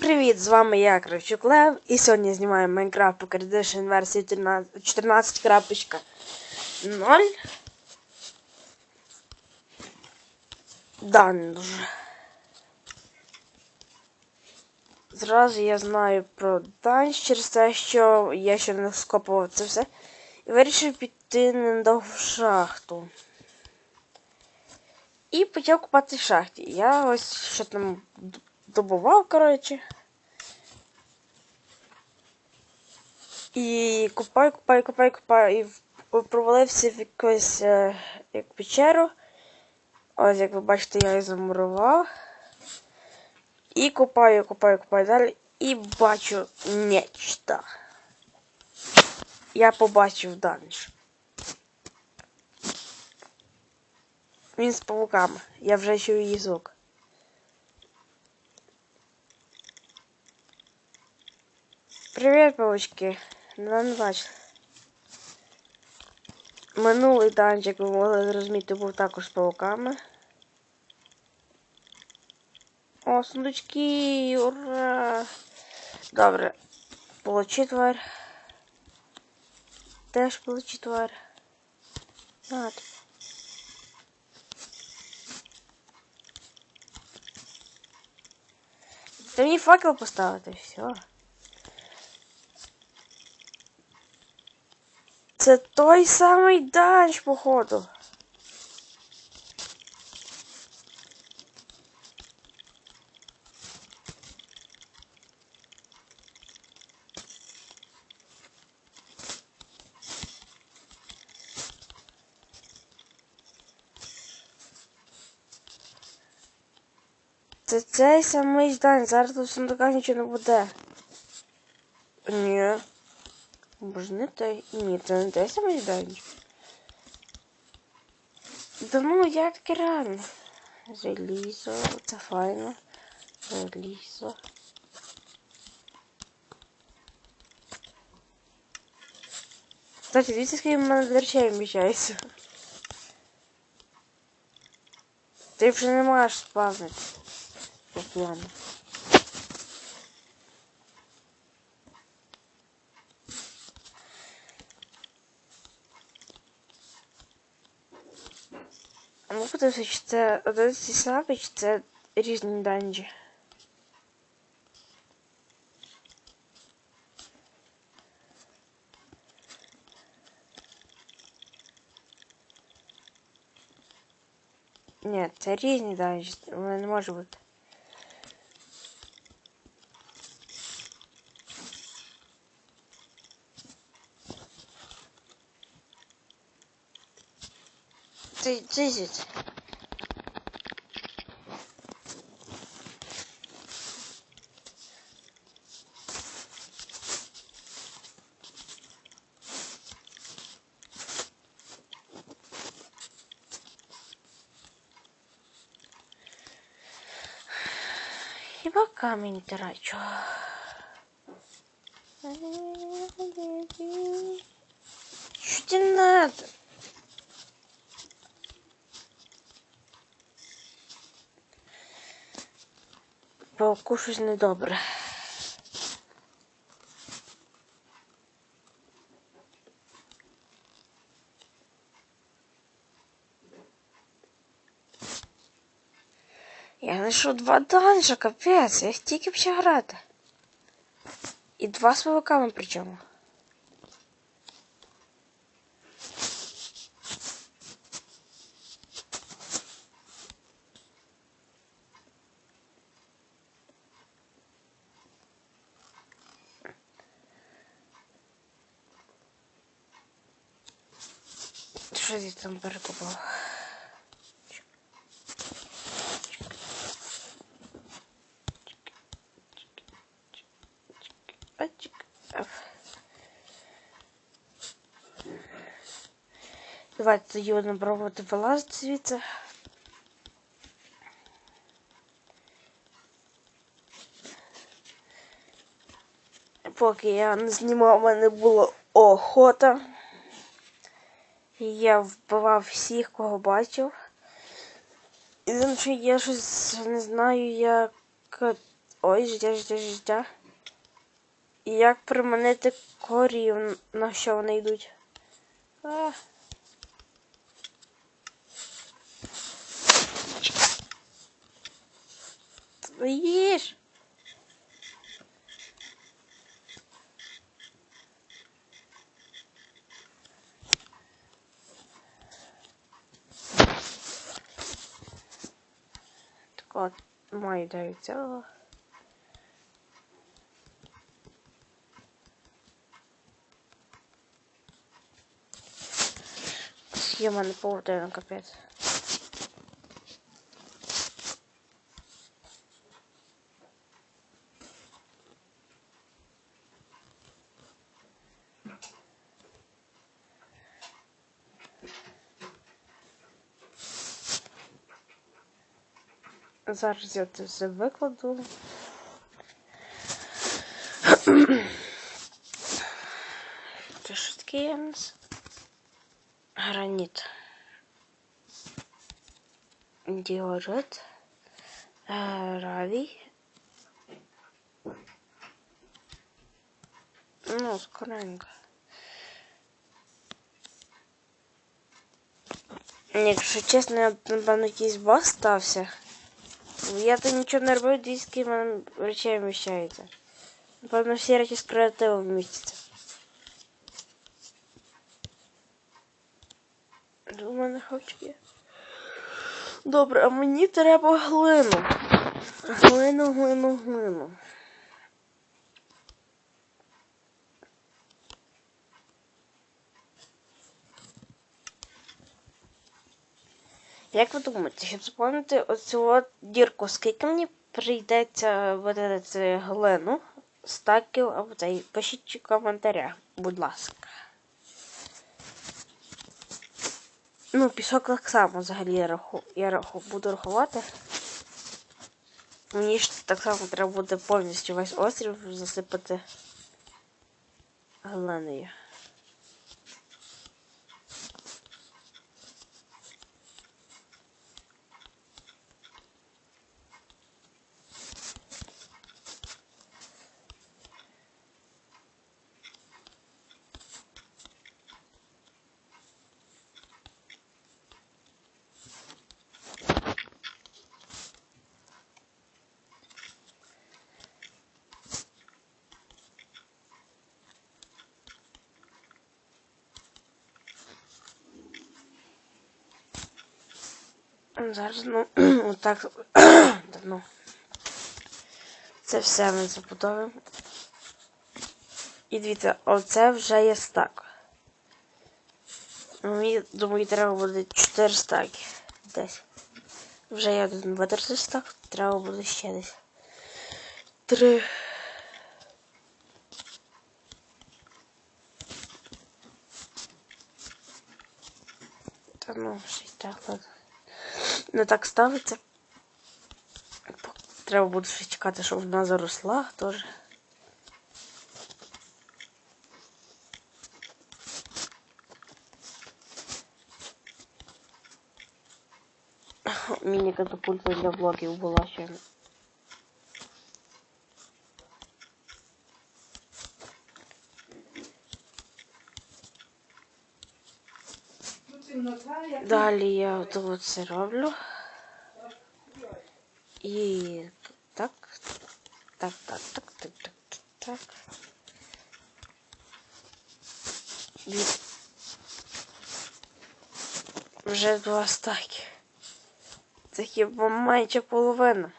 привіт! З вами я, Кравчук Лев, і сьогодні знімаємо Minecraft Pocket Edition версії 14.0. Данж. Зразу я знаю про данж через те, що я ще не скопував це все. І вирішив піти недовго в шахту. І почав купатися в шахті. Я ось що там добував, коротше. І купаю, купаю, купаю, купаю. І провалився в якусь е, як печеру. Ось, як ви бачите, я її замурував. І купаю, купаю, купаю далі. І бачу нечто. Я побачив данж. Він з павуками. Я вже чую її звук. Привіт, павучки. Бачили. Минулий данчик, ви могли зрозуміти, був також з пауками. О, сундучки! Ура! Добре. Получи тварь. Теж получи тварь. На, Ти мені факел поставити, все. Це той самий данж, походу. Це цей самий дань, зараз тут в нічого не буде. Ні. Бо ж не той. Ні, це не той самий дань. Да ну я таке реально. Залізо, це файно. Залізо. Кстати, дивіться, скільки в мене дверчей вміщається. Ти вже не можеш спавнити по плану. А ну подивися, чи це один ці самі, чи це різні данжі. Ні, це різні данжі, вони не може бути. Ты дизить. Хіба камінь трачу. Що тебе надо? Пауку щось недобре. Я знайшов два данжа, капець, я їх тільки почав грати. І два з павуками причому. Що я там перекопав? Давайте тоді будемо пробувати вилазити звідси. Поки я не знімав, у мене була охота. Я вбивав всіх, кого бачив. І що я щось не знаю, як Ой, життя, життя, життя. Як приманити корів, на що вони йдуть? А. Твої ж. Так от, маю ідею цього. Є в мене Зараз я це все викладу. Це що таке є у нас? Граніт. Діорит. Е, Равій. Ну, скоренько. Якщо чесно, я, напевно, якийсь бас стався. Я то нічого не робив, диски в мене речей вміщається. Напевно, всі речі з креативу вмістяться. У мене хоч є. Добре, а мені треба глину. Глину, глину, глину. Як ви думаєте, щоб заповнити оцю дірку, скільки мені прийдеться видати глину, стаків або цей? Пишіть в коментарях, будь ласка. Ну, пісок так само взагалі я раху, я раху, буду рахувати. Мені ж так само треба буде повністю весь острів засипати глиною. Зараз, ну, отак. ну. Це все ми забудовуємо. І дивіться, оце вже є стак. Мені, думаю, треба буде 4 стаки. Десь. Вже є один витерти стак, треба буде ще десь. Три. Та ну, щось так ладно. Не так ставиться. Треба буде ще чекати, щоб вона заросла теж. Міні-катапульта для блогів була ще. Далі я от це роблю. І так, так, так, так, так, так, так. Від... Вже два стаки. Це хіба майже половина.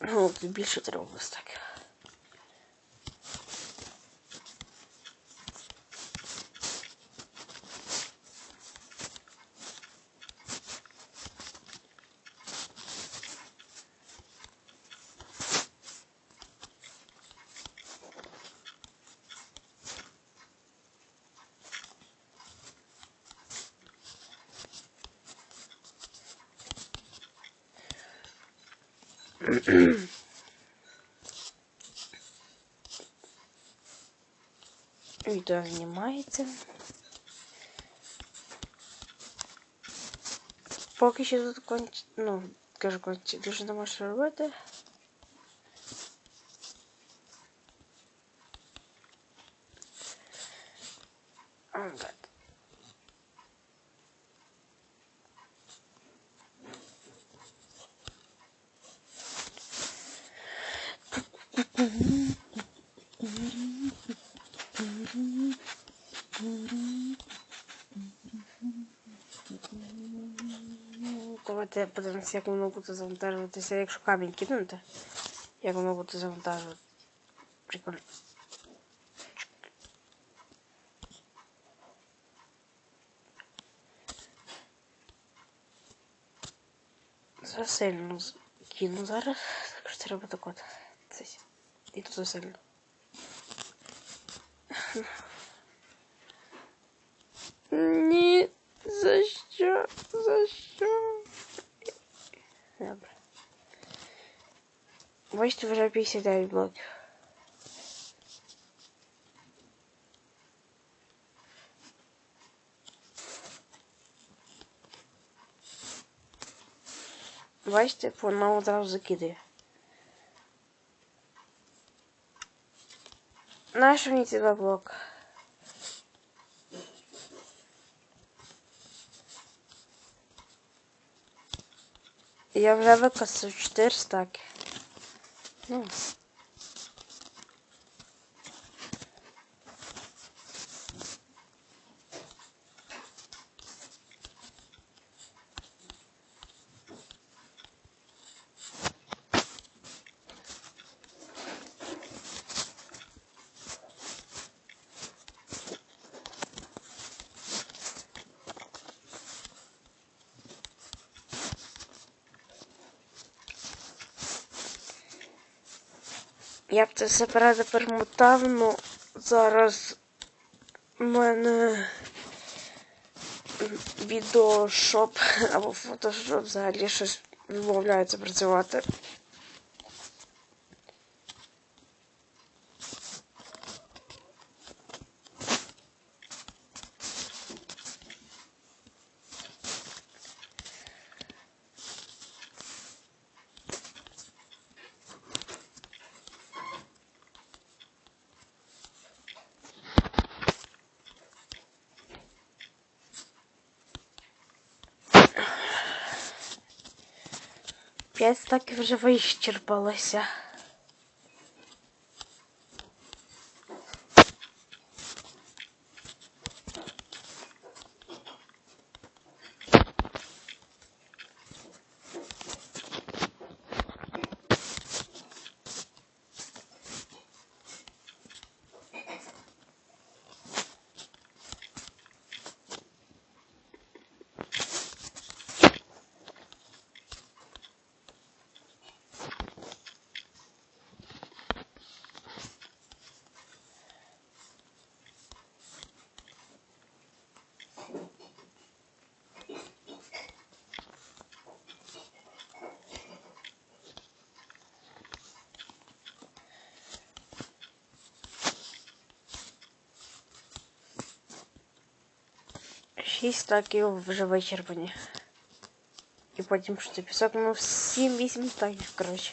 Ну, тут більше треба стаків. Відео знімається. Поки що тут конч... ну, кажу, конч... дуже не можеш робити. Те пътем всяко много да завантажват. Те сега якщо камень кинута, яко много да завантажват. Прикольно. Заселено кину зараз, так що треба так. Це сі- І тут засильно. Ні, за що? За що? Добре. Бачите, вже 59 блоків. Бачите, вона одразу закидає. Нащо мені ці два? Я вже викосив 4 стаки. Ну. Я б це все перемотав, ну зараз у мене відеошоп або фотошоп взагалі щось відмовляється працювати. Капець, так вже вищерпалася. 6 стаків вже вичерпані. І потім що це пісок, ну 7-8 стаків, коротше.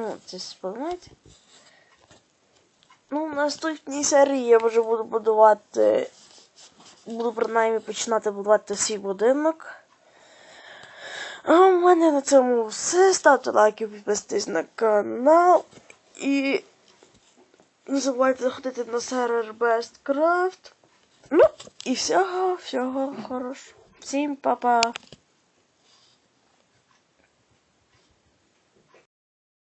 Ну, це споминати. Ну, в наступній серії я вже буду будувати. Буду принаймні починати будувати свій будинок. А у мене на цьому все. Ставте лайки, підписуйтесь на канал. І не забувайте заходити на сервер BestCraft. Ну, і всього, всього хорошого. Всім па-па.